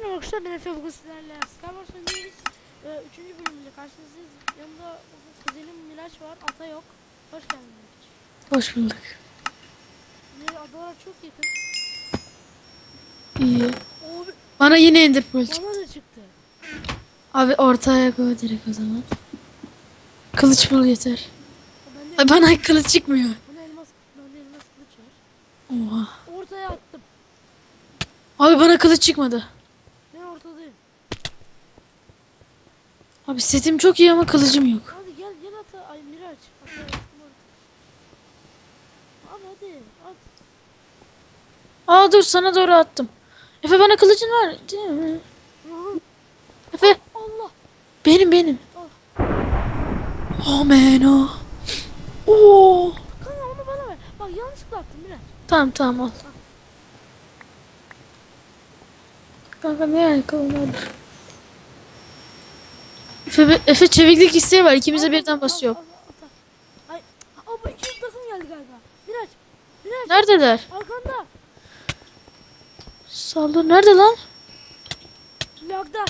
Merhaba arkadaşlar ben Efe bugün sizlerle Skywars oynuyoruz. Ee, üçüncü bölümde karşınızdayız. Yanımda kuzenim Miraç var, Ata yok. Hoş geldin Miraç. Hoş bulduk. Miraç adalar çok yakın. İyi. Abi Bana yine ender pearl çıktı. bana da çıktı. Abi ortaya koy direkt o zaman. Kılıç bul yeter. Ay bana kılıç çıkmıyor. bana elmas, bende elmas kılıç var. Oha. Ortaya attım. Abi bana kılıç çıkmadı. Ben ortadayım. Abi setim çok iyi ama kılıcım yok. Hadi gel gel Ata. Ay Miraç. Abi hadi at. Aa dur sana doğru attım. Efe bana kılıcın var. Değil mi? Efe Allah. benim benim. Oh man oh. Oo. Kanka onu bana ver. Bak yanlışlıkla attım Miraç. Tamam tamam al. Kanka ne ayakkabın var? Efe, Efe çeviklik isteği var. İkimize birden basıyor. Ay. Abi iki takım geldi galiba. Miraç. Miraç. Neredeler? Arkanda. Saldır. Nerede lan? Lagda.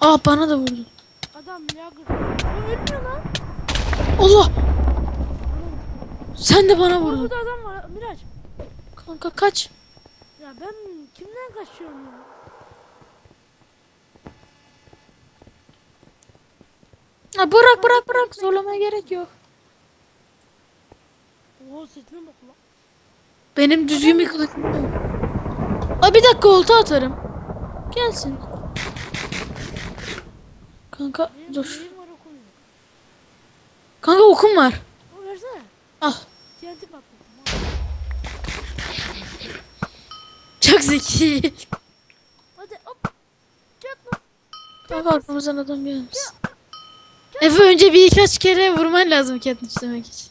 Aa bana da vurdu. Adam lagda. O ölmüyor lan. Allah! Sen de bana vurdun. burada adam var. Miraç. Kanka kaç. Ya ben kimden kaçıyorum ya? Ha, bırak bırak bırak. Zorlamaya gerek yok. Setine bak lan. Benim düzgün bir kılıcım yok. Aa bir dakika olta atarım. Gelsin. Kanka Benim dur. neyim var. Kanka okum var. O versene. Al. TNT patlattım. Çok zeki. Hadi hop. Çak lan. Kanka arkamızdan adam gelmiş. Efe önce birkaç kere vurman lazım Katniss demek için.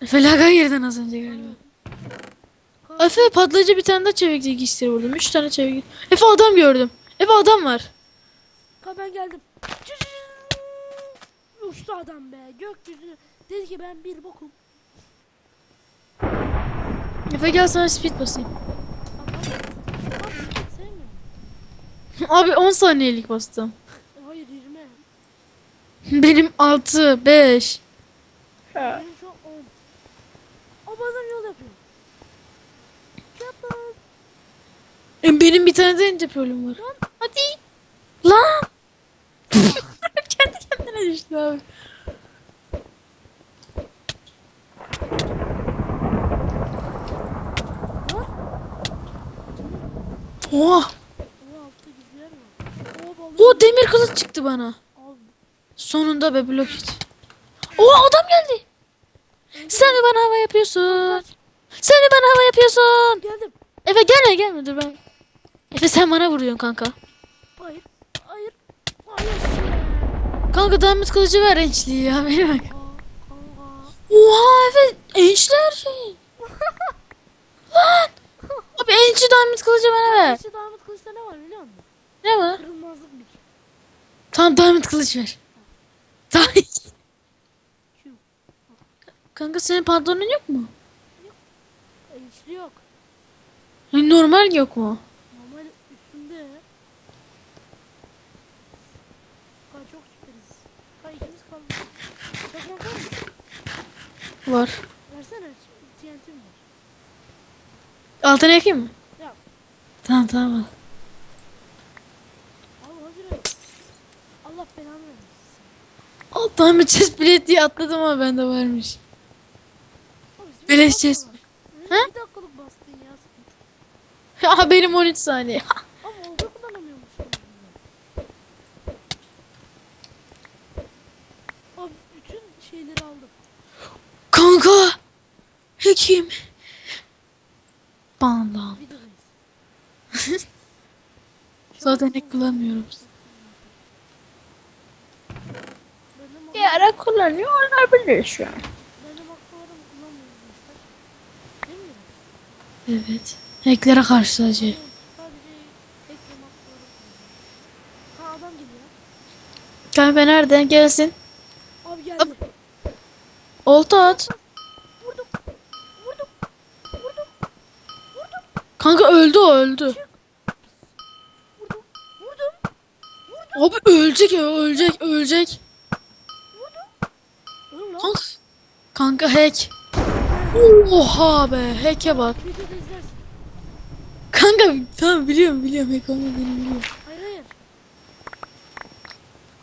Efe laga girdin az önce galiba. Efe patlayıcı bir tane daha çeviklik iksiri vurdum. Üç tane çeviklik. Efe adam gördüm. Efe adam var. Ka ben geldim. Uçtu adam be. Gökyüzü. Dedi ki ben bir bokum. Efe gel sana speed basayım. Adam. Adam sevmiyorum. Abi 10 saniyelik bastım. Hayır 20. Benim 6, 5. Benim şu an 10. O bazen yol yapıyor. E, Benim bir tane de pearl'üm var. Lan. Hadi. Lan. Kendi kendine düştü abi. Oha. O altta gizler var. O balığı. O demir kılıç çıktı bana. Sonunda be blok hiç. Oha adam geldi. Sen mi bana hava yapıyorsun? Sen mi bana hava yapıyorsun? Geldim. Efe gelme gelme dur ben. Efe sen bana vuruyorsun kanka. Hayır. Hayır. Hayır. Kanka diamond kılıcı ver ençliği ya beni bak. Oha Efe ençler şey. Lan. Abi ençli diamond kılıcı bana ver. İşte damat kılıçta ne var biliyor musun? Ne var? Kırılmazlık bir. Tamam diamond kılıç ver. Tamam. Kanka senin pantolonun yok mu? E, içli yok. Yani normal yok mu? Normal üstünde. Ka çok süperiz. Ka ikimiz kaldık. Çakmak var mı? Var. Versene. TNT'm var. Altına yakayım mı? Ya. Tamam tamam. Al hadi ver. Allah belanı vermesin. Al diamond chest plate diye atladım ama bende varmış. Beleş bir chest. Ha? Bir dakikalık bastın ya. Aha benim 13 saniye. Ama oldu kullanamıyormuşum. Abi bütün şeyleri aldım. Kanka. Hekim. Bandan. Videodayız. Zaten hack kullanmıyorum. Benim, Bir ara kullanıyor olabilir şu an. benim. Değil mi? Evet. Hacklere karşı sadece. Kanka nereden gelsin? Abi geldi. Olta at. Vurdum. Vurdum. Vurdum. Kanka öldü o öldü. Vurdum. Vurdum. Abi ölecek ya ölecek ölecek. Kanka hack. Oha be hack'e bak. Videoda. Kanka tamam biliyorum biliyorum hack olmadığını biliyorum. Hayır hayır.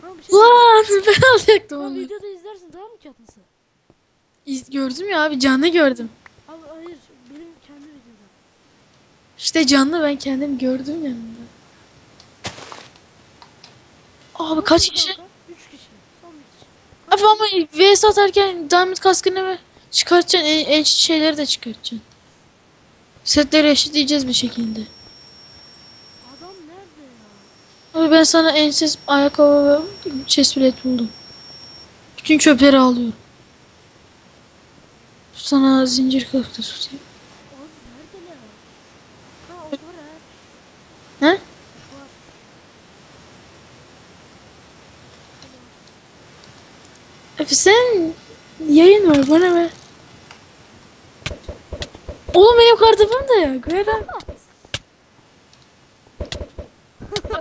Kanka bir şey Lan ben alacaktım onu. videoda izlersin tamam mı Katniss'ı? İz- Gördüm ya abi canlı gördüm. Abi hayır benim kendi videomda. İşte canlı ben kendim gördüm yanında. Abi kaç kişi? kanka? Üç kişi. Son bir kişi. Abi ama VS atarken diamond kaskını mı çıkartacaksın en, en şeyleri de çıkartacaksın. Setleri eşitleyeceğiz bir şekilde. Adam nerede ya? Abi ben sana ensiz ayakkabı ve chest plate buldum. Bütün çöpleri alıyorum. Sana zincir kılıfta tutayım. Abi neredeler? Ha o var ha. He? Var. Efe sen yayın var bana ver. Oğlum benim kartopum da yok. Ver abi.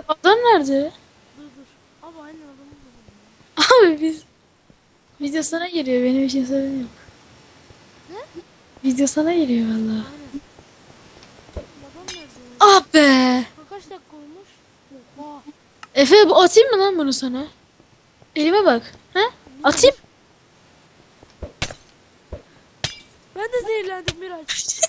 Adam nerede? Dur dur. Abi aynı adamı buldum. Abi biz video sana geliyor benim için sorun yok. Ne? Video sana geliyor valla. Aynen. Ah be. Kaç dakika olmuş? Oha. Efe bu atayım mı lan bunu sana? Elime bak. Atayım. Ben de zehirlendim Miraç.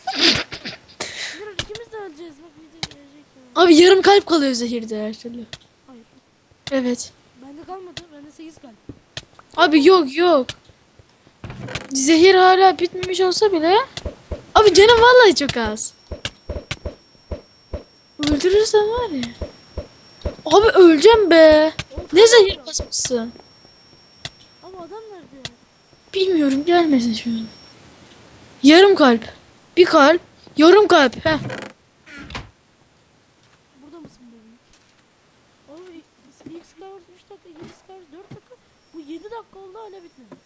Miraç ikimiz de öleceğiz. Bak video gelecek ya. Abi yarım kalp kalıyor zehirde her türlü. Hayır. Evet. Bende kalmadı. Bende 8 kalp. Abi yok yok. Zehir hala bitmemiş olsa bile. Abi canım vallahi çok az. Öldürürsen var ya. Abi öleceğim be. Ne zehir basmışsın? Ama adam nerede ya? Bilmiyorum gelmesin şu an. Yarım kalp. Bir kalp. Yarım kalp. Heh. Burada mısın bebeğim? Oğlum ilk- Skywars 3 dakika, ikinci Skywars 4 dakika. Bu 7 dakika oldu hala bitmedi.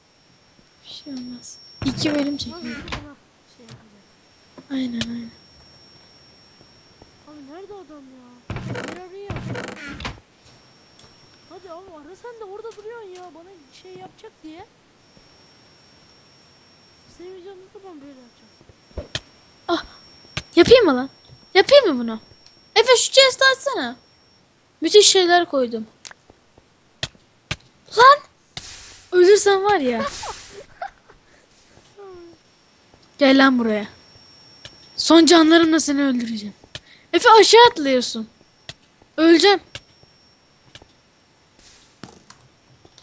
Bir şey olmaz. İki bölüm çekiyor. şey? Aynen aynen. Abi nerede adam ya? Bir arayı Hadi abi ara sen de orada duruyorsun ya bana şey yapacak diye. Seveceğim nasıl ben böyle yapacağım? Yapayım mı lan? Yapayım mı bunu? Efe şu chest'i açsana. Müthiş şeyler koydum. Lan! Ölürsen var ya. Gel lan buraya. Son canlarımla seni öldüreceğim. Efe aşağı atlıyorsun. Öleceğim.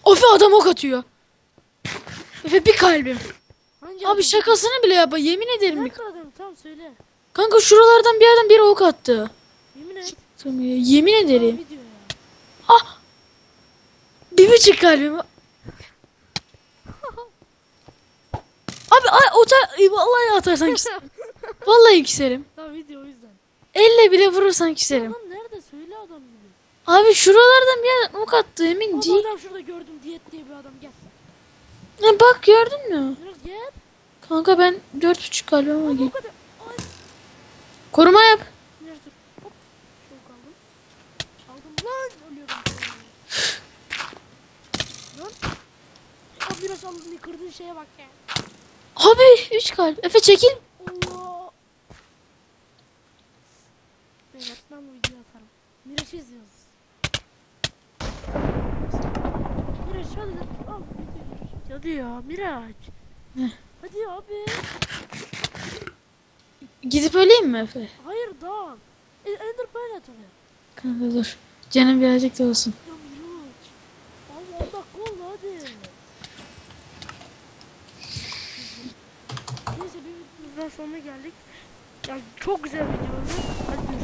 Efe adam ok atıyor. Efe bir kalbim. Hangi Abi şakasını bile yap. Yemin ederim. Nerede adam? Tamam söyle. Kanka şuralardan bir yerden biri ok attı. Yemin et. Yemin Tamam, ederim. video ya. Ah! Bir buçuk kalbim. Abi ay, o ta- vallahi atarsan. Vallahi küserim. Tamam video o yüzden. Elle bile vurursan küserim. Adam nerede? Söyle adam gibi. Abi şuralardan bir yerden ok attı emin Ama değil. adam şurada gördüm diyet diye bir adam gel. Ne bak gördün mü? Gel. Kanka ben dört buçuk kalbim var. Abi Gel. Koruma yap. Biraz aldın kırdığın şeye bak ya. Abi üç kalp. Efe çekil. Allah. Ben bu videoyu atarım. Miraç'ı izliyoruz. Miraç hadi. Al. Hadi ya Miraç. Ne? Hadi abi. Gidip öleyim mi Efe? Hayır daha. E, Ender Pearl. Kanka dur. Canım birazcık da olsun. Ya Miraç. 10 dakika oldu hadi. Neyse bir videomuzdan sonuna geldik. Ya çok güzel video oldu.